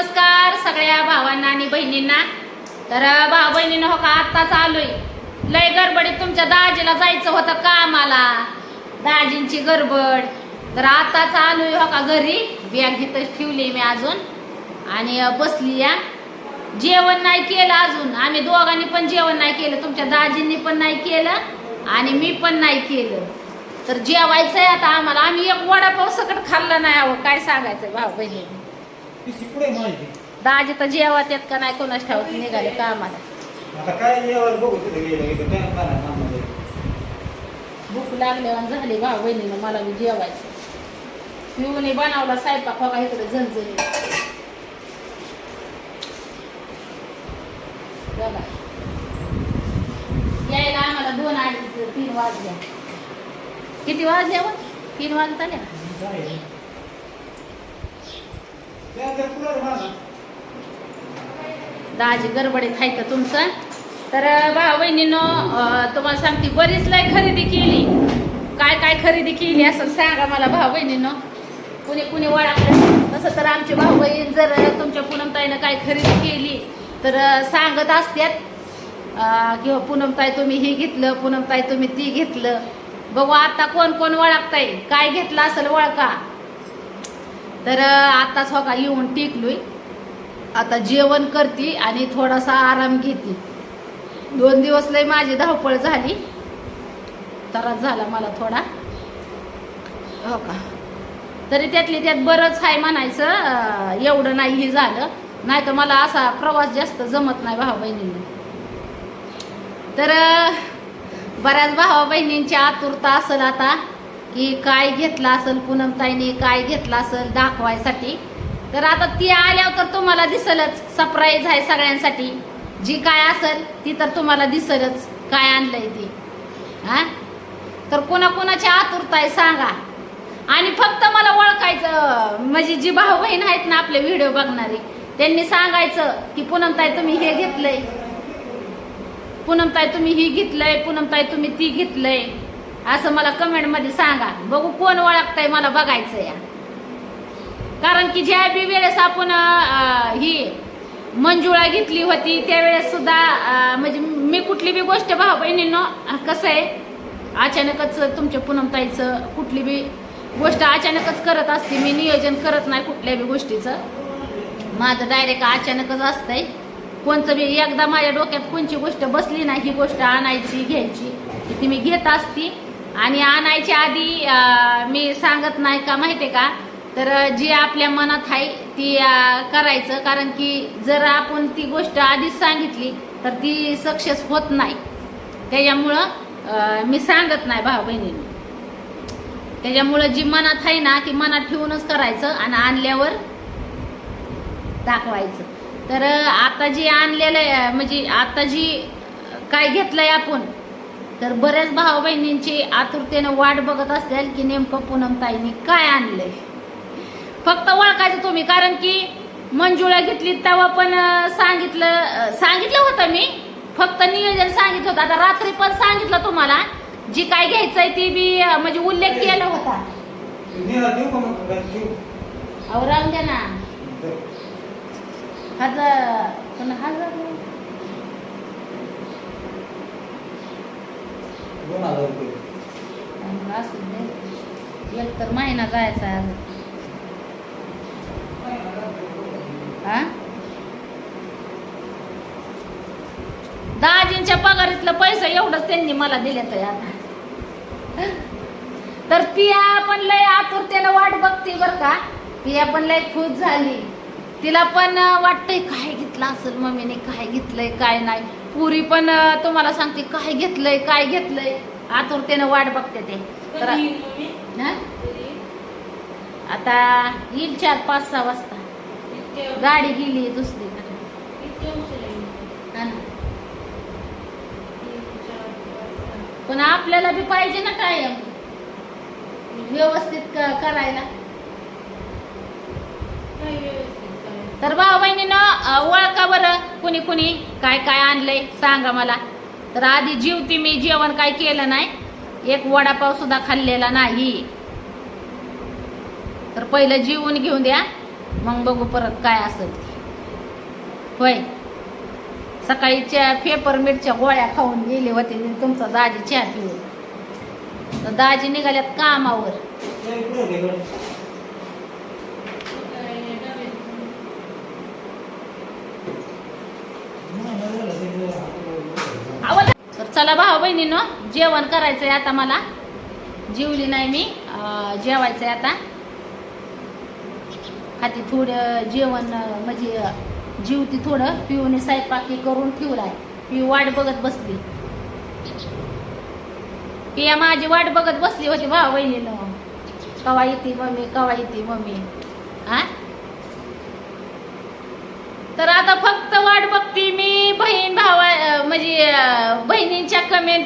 नमस्कार सगळ्या भावांना आणि बहिणींना. तर भाऊ बहिणीनं हो का आत्ताच आलोय लय गडबडीत तुमच्या दाजीला जायचं होतं कामाला. दाजींची गडबड. तर आत्ताच आलोय हो का घरी. बॅग घेतच ठेवली मी अजून. आणि बसली या. जेवण नाही केलं अजून. आम्ही दोघांनी पण जेवण नाही केलं. तुमच्या दाजींनी पण नाही केलं. आणि मी पण नाही केलं. तर जेवायचंय आता आम्हाला. आम्ही एक वडापाव सकट खाल्ला नाही अहो. काय सांगायचं भाऊ बहिणी दाजी तर जेवत येत का नाही कोणाच ठाऊक निघाले कामाला. आता काय जेवण बघू तिथे गेलं इथं काय करणार आम्हाला? भूक लागल्यावर झाली भाऊ बहिणीनं मला बी जेवायचं. पिऊने बनवला स्वयंपाक बघा इकडे झणझणी बघा. यायला आम्हाला दोन अडीच तीन वाजल्या किती वाजल्या व तीन वाजत आल्या काय आहे? त्या त्या पुढं मागं. दाजी गडबडीत आहे का तुमचं? तर भाऊ बहिणीनं तुम्हाला सांगते बरीच लय खरेदी केली. काय काय खरेदी केली असं सांगा मला भाऊ बहिणीनं. कुणी कुणी ओळखलं तसं तर आमचे भाऊ बहीण जर तुमच्या पूनमताईनं काय खरेदी केली तर सांगत असत्यात. किंवा हो, पूनमताई तुम्ही हे घेतलं पूनमताई तुम्ही ती घेतलं. बघू आता कोण कोण ओळखताय काय घेतलं असेल वळका तर आता हो येऊन टेकलोय. आता जेवण करते आणि थोडासा आराम घेते. दोन दिवस लय माझी धावपळ झाली. त्रास झाला मला थोडा. हो का? तरी त्यातली त्यात बरंच आहे म्हणायचं एवढं नाही हे झालं. नाही तर मला असा प्रवास जास्त जमत नाही भाऊ बहिणींना. तर बऱ्याच भावा बहिणींची आतुरता असेल आता. की काय घेतलं असेल पूनमताईने काय घेतलं असेल दाखवायसाठी. तर आता ती आल्यावर तर तुम्हाला दिसलच सरप्राईज आहे सगळ्यांसाठी. जी काय असेल ती तर तुम्हाला दिसलच काय आणलंय ती. हा? तर कोणाकोणाची आतुरता आहे सांगा. आणि फक्त मला ओळखायचं म्हणजे जी भाऊ बहीण आहेत ना आपले व्हिडिओ बघणारे त्यांनी सांगायचं की पूनमताई तुम्ही हे घेतलंय. पूनमताई तुम्ही ही घेतलंय पूनमताई तुम्ही ती घेतलंय. असं मला कमेंटमध्ये सांगा. बघू कोण ओळखताय मला बघायचं या कारण की ज्या बी वेळेस आपण ही मंजुळा घेतली होती त्यावेळेस सुद्धा म्हणजे मी कुठली बी गोष्ट भाऊ बहिणींनो कसं आहे? अचानकच तुमच्या पुनमताईचं कुठली बी गोष्ट अचानकच करत असते मी नियोजन करत नाही कुठल्या बी गोष्टीचं. माझं डायरेक्ट अचानकच असतंय. कोणचं बी एकदा माझ्या डोक्यात कोणची गोष्ट बसली नाही ही गोष्ट आणायची घ्यायची ती मी घेत असती. आणि आणायच्या आधी मी सांगत नाही का माहिती आहे का? तर जी आपल्या मनात आहे ती करायचं. कारण की जर आपण ती गोष्ट आधीच सांगितली तर ती सक्सेस होत नाही. त्याच्यामुळं मी सांगत नाही भाऊ बहिणींनी त्याच्यामुळं जी मनात आहे ना ती मनात ठेवूनच करायचं आणि आणल्यावर दाखवायचं. तर आता जी आणलेलं आहे, म्हणजे आता जी काय घेतलंय आपण तर बऱ्याच भाऊ बहिणींची आतुरतेनं वाट बघत असतील की नेमकं पूनमताईने काय आणलंय. फक्त ओळखायचं तुम्ही कारण की मंजुळा घेतली तेव्हा पण सांगितलं सांगितलं होतं मी. फक्त नियोजन सांगितलं होतं. आता रात्री पण सांगितलं तुम्हाला. जी काय घ्यायचंय ती बी म्हणजे उल्लेख केला होता? अहो राहून द्या ना. दे. हजार पण हजार दोन हजार रुपये. असू दे एक तर महिना जायचा आहे हा? दाजींच्या पगारीतलं पैसे एवढंच त्यांनी मला दिले तर आता. तर पिया पण लय आतुरतेनं वाट बघते बर का. पिया पण लय खुश झाली. तिला पण वाटतंय काय घेतलं असेल मम्मीने? काय घेतलंय? काय नाही? पुरी पण तुम्हाला सांगते काय घेतलंय काय घेतलंय? आतुरतेनं वाट बघते ते. तर हा? आता येईल चार पाच सहा वाजता. गाडी गेली ना. पण आपल्याला बी पाहिजे ना काय व्यवस्थित क- करायला. तर भाऊ बहिणीनं ओळखा बरं कुणी कुणी. काय काय आणलंय सांगा मला. तर आधी जीवती मी जेवण काय केलं नाही एक वडापाव सुद्धा खाल्लेला नाही. तर पहिलं जीवून घेऊन द्या मग बघू परत काय असेल होय. सकाळी चहा पेपर मिरच्या गोळ्या खाऊन गेले होते तुमचा दाजी चहा पिऊन तर दाजी निघाल्यात कामावर ते इकडं घे बरं. नाही, नाही झालं, ते जे हाताला- आवड तर चला भाऊ बहिणीनं जेवण करायचंय आता मला. जेवली नाही मी जेवायचंय आता. हाती थोडं जेवण म्हणजे जीवती थोडं पिऊने स्वयंपाकी करून ठेवलाय. पिऊ वाट बघत बसली. पिया माझी वाट बघत बसली होती भाऊ बहिणीनं. कवा येते मम्मी कवा येते मम्मी? हा?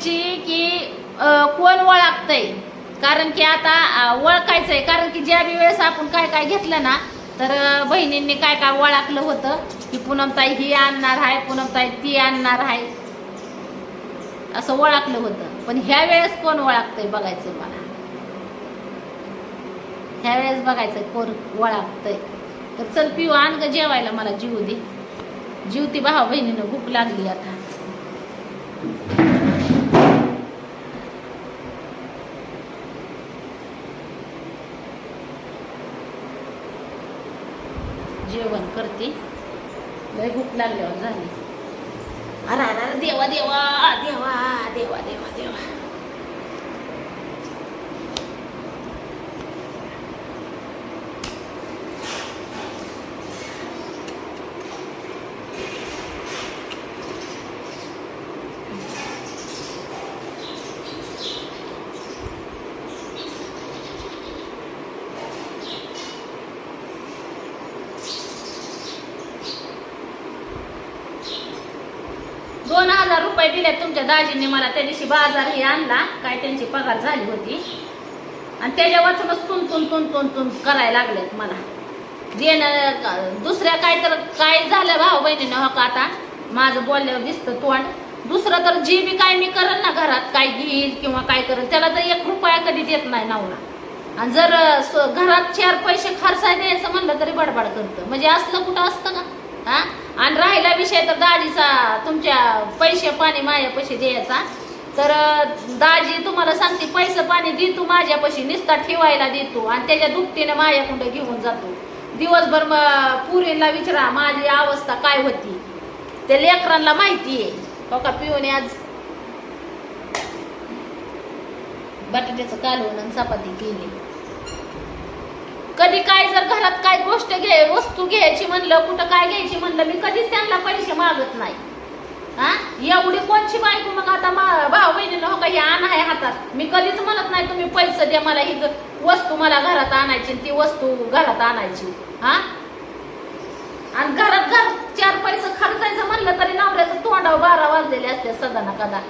ची की कोण ओळखतंय कारण की आता ओळखायचंय कारण की ज्या बी वेळेस आपण काय काय घेतलं ना तर बहिणींनी काय काय ओळखलं होतं? की पूनमताई ही आणणार आहे पूनमताई ती आणणार आहे. असं ओळखलं होतं. पण ह्या वेळेस कोण ओळखतंय बघायचं मला. ह्या वेळेस बघायचं कोण ओळखतंय तर चल पिऊ आण ग जेवायला मला जीव दे. जीवती भावा बहिणीनं भूक लागली आता जेवण करते लय भूक लागल्यावर झाली. अरे अरे अरे देवा देवा देवा देवा देवा देवा दोन हजार रुपये दिले तुमच्या दाजीने मला. त्या दिवशी बाजार हे आणला काय त्यांची पगार झाली होती. आणि त्याच्या वाचूनच तुन तुन तुन तुन तुन करायला लागलेत मला. देणं दुसऱ्या काय तर काय झालं भाऊ बहिणीनं हो का आता? माझं बोलल्यावर दिसतं तोंड. दुसरं तर जे बी काय मी करेल ना घरात काय घेईल किंवा काय करेल त्याला तर एक रुपया कधी देत नाही नावला आणि जर घरात चार पैसे खर्चाय द्यायचं म्हणलं तरी बडबड करतं. म्हणजे असलं कुठं असतं का? हा? आणि राहिला विषय तर दाजीचा तुमच्या पैसे पाणी माझ्यापाशी द्यायचा. तर दाजी तुम्हाला सांगते पैसे पाणी देतो माझ्यापाशी निस्ता ठेवायला देतो आणि त्याच्या दुपटीने माझ्याकडं घेऊन जातो. दिवसभर मग पुरीला विचारा माझी अवस्था काय होती. ते लेकरांना माहिती आहे. हो का पिऊने आज बटाट्याचं कालवण आणि चपाती केली. कधी काय जर घरात काय गोष्ट घे वस्तू घ्यायची म्हणलं कुठं काय घ्यायची म्हणलं मी कधीच त्यांना पैसे मागत नाही. हा? एवढी कोणची बायको मग आता भाऊ बहिणीला हो का हे आणा आहे हातात. मी कधीच म्हणत नाही तुम्ही पैसे द्या मला ही वस्तू मला घरात आणायची ती वस्तू घरात आणायची. हा? आणि घरात घर चार पैसे खर्चायचं म्हणलं तरी नवऱ्याचं तोंडावर बारा वाजलेले असते सदा ना कदा.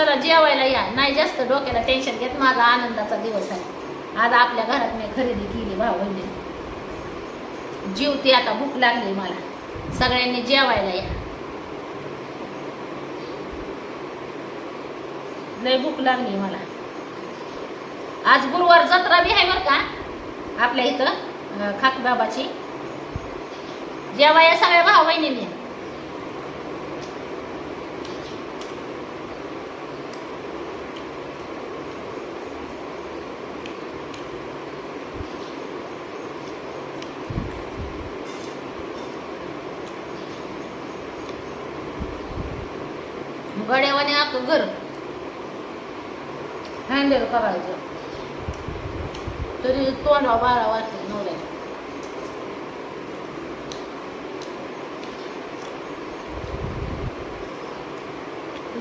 चला जेवायला या. नाही जास्त डोक्याला टेन्शन घेत. माझा आनंदाचा दिवस आहे आज आपल्या घरात मी खरेदी केली भाऊ जीव जीवती आता भूक लागली मला. सगळ्यांनी जेवायला या. लय भूक लागली मला. आज गुरुवार जत्रा बी आहे बरं का? आपल्या इथं खाकबाबाची. जेवा या सगळ्या भाऊ बहिणीने गड्यावाने अख्खं घर. हँडल करायचं. तरी तोंडा बारा वाजते नवऱ्या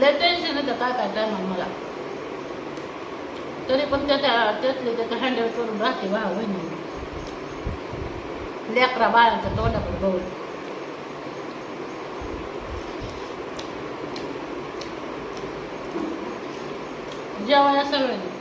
लय टेन्शन येतं काय काय टायमा मला. तरी पण त्याच्या त्यातले त्याचं हँडल करून राहते भाऊ बहिणी लेकरा बाळांच्या तोंडाकडे बघून. 藤山屋セブンに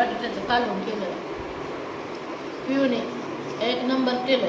बटाट्याचं कालवण केलं पिऊने एक नंबर केलं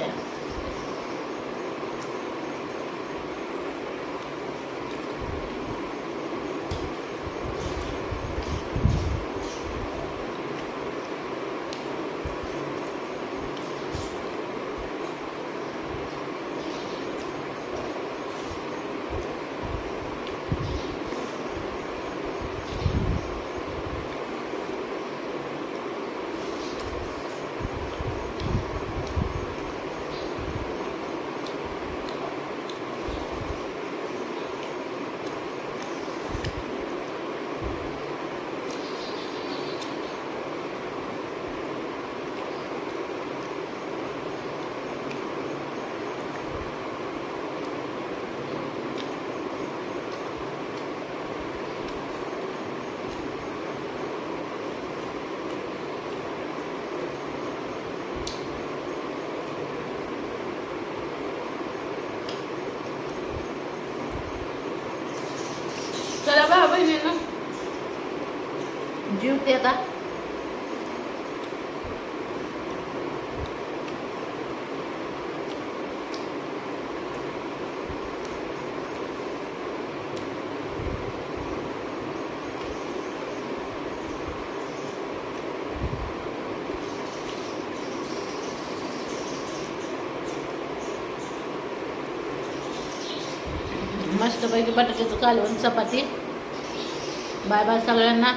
पाहिजे ना. जीव ते आता मस्तपैकी बटाट्याचं कालवण चपाती. बाय बाय सगळ्यांना